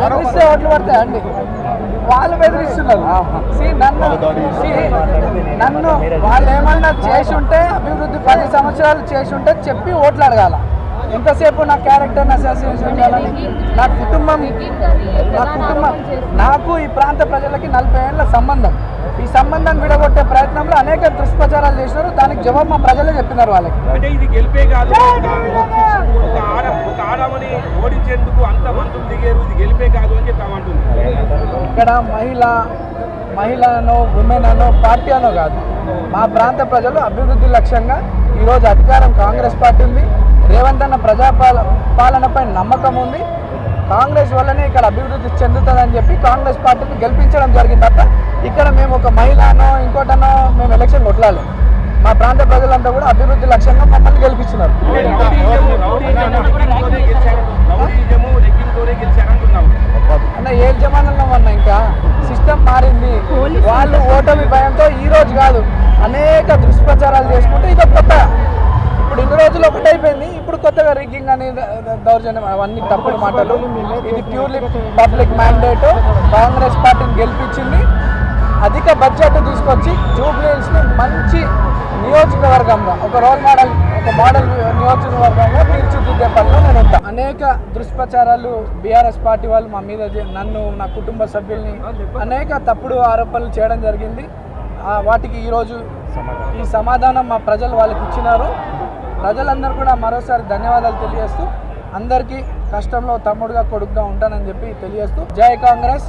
బెదిరిస్తే ఓట్లు పడతాయండి వాళ్ళు బెదిరిస్తున్నారు. నన్ను నన్ను వాళ్ళు ఏమన్నా చేసి ఉంటే అభివృద్ధి పది సంవత్సరాలు చేసి ఉంటే చెప్పి ఓట్లు అడగాల. ఎంతసేపు నా క్యారెక్టర్ అసోసియేషన్ చేయాలని నా కుటుంబం నా కుటుంబం నాకు ఈ ప్రాంత ప్రజలకి నలభై ఏళ్ళ సంబంధం. ఈ సంబంధాన్ని విడగొట్టే ప్రయత్నంలో అనేక దుష్ప్రచారాలు చేసినారు. దానికి జవాబు మా ప్రజలే చెప్పినారు వాళ్ళకి. అంటే ఇది గెలిపే కాదు. ఒక ఆడ ఒక ఆడమని ఓడించేందుకు అంత దిగారు. ఇది గెలిపే కాదు అని చెప్పామంటుంది ఇక్కడ మహిళ మహిళను ఉమెన్ అనో పార్టీ అనో కాదు. మా ప్రాంత ప్రజలు అభివృద్ధి లక్ష్యంగా ఈరోజు అధికారం కాంగ్రెస్ పార్టీ పాలనపై నమ్మకం ఉంది. కాంగ్రెస్ వల్లనే ఇక్కడ అభివృద్ధి చెందుతుందని చెప్పి కాంగ్రెస్ పార్టీని గెలిపించడం జరిగింది తప్ప ఇక్కడ మేము ఒక మహిళనో ఇంకోటనో మేము ఎలక్షన్ కొట్లాలి మా ప్రాంత ప్రజలంతా కూడా అభివృద్ధి లక్ష్యంగా మమ్మల్ని గెలిపించినారు అన్న ఏ జమానంలో అన్న ఇంకా? సిస్టమ్ మారింది. వాళ్ళు ఓటమి భయంతో ఈ రోజు కాదు అనేక దుష్ప్రచారాలు చేసుకుంటే ఇదొక కొత్తగా అనే అని దౌర్జన్యం అవన్నీ తప్పుడు మాటలు. ఇది ప్యూర్లీ పబ్లిక్ మ్యాండేట్ కాంగ్రెస్ పార్టీని గెలిపించింది. అధిక బడ్జెట్ తీసుకొచ్చి జూబ్లీహిల్స్ని మంచి నియోజకవర్గంగా ఒక రోల్ మోడల్ ఒక మోడల్ నియోజకవర్గంగా తీర్చిదిద్దే పనిలో నేను ఉంటాను అనేక దుష్ప్రచారాలు బీఆర్ఎస్ పార్టీ వాళ్ళు మా మీద నన్ను నా కుటుంబ సభ్యుల్ని అనేక తప్పుడు ఆరోపణలు చేయడం జరిగింది. వాటికి ఈరోజు ఈ సమాధానం మా ప్రజలు వాళ్ళకి ఇచ్చినారు. ప్రజలందరూ కూడా మరోసారి ధన్యవాదాలు తెలియజేస్తూ అందరికీ కష్టంలో తమ్ముడుగా కొడుకుగా ఉంటానని చెప్పి తెలియజేస్తూ జై కాంగ్రెస్.